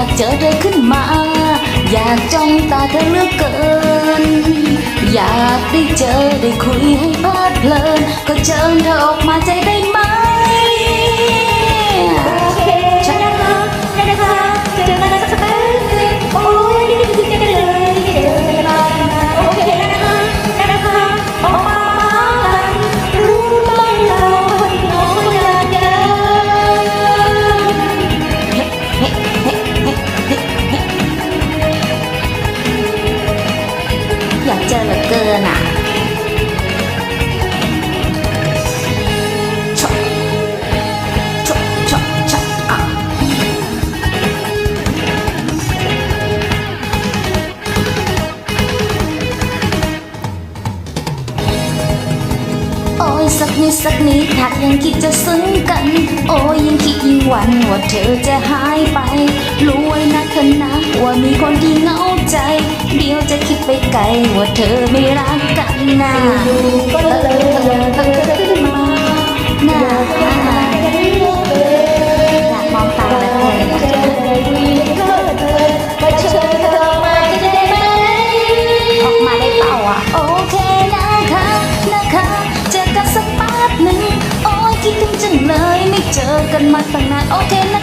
ากเจอเธอขึ้นมา อยากจ้องตาเธอเลือกเกิน อยากได้เจอได้คุยให้เพลิดเพลิน ก็เชิญเธอออกมาใจได้ไหม อากเจอเหลือเกินอะสักนิดสักนิดหากยังคิดจะซึ้งกัน โอ้ยังคิดยิ่งหวันว่าเธอจะหายไป รู้ไว้นะเธอนะว่ามีคนที่เหงาใจ จะคิดไปไกลว่าเธอไม่รักกันนะก็เลยมาหน้อยากมองตาแบบเธอ ออกมาได้เปล่าอะ โอเคนะคะนะคะ เจอกันสักแป๊บหนึ่งโอ้ยคิดถึงจังเลยไม่เจอกันมาตั้งนานโอเคนะ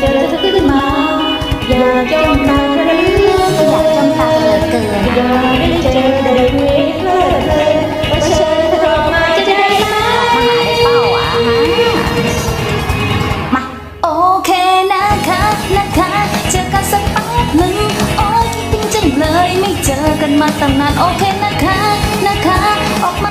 มาตั้งนานโอเคนะคะนะคะ ออกมา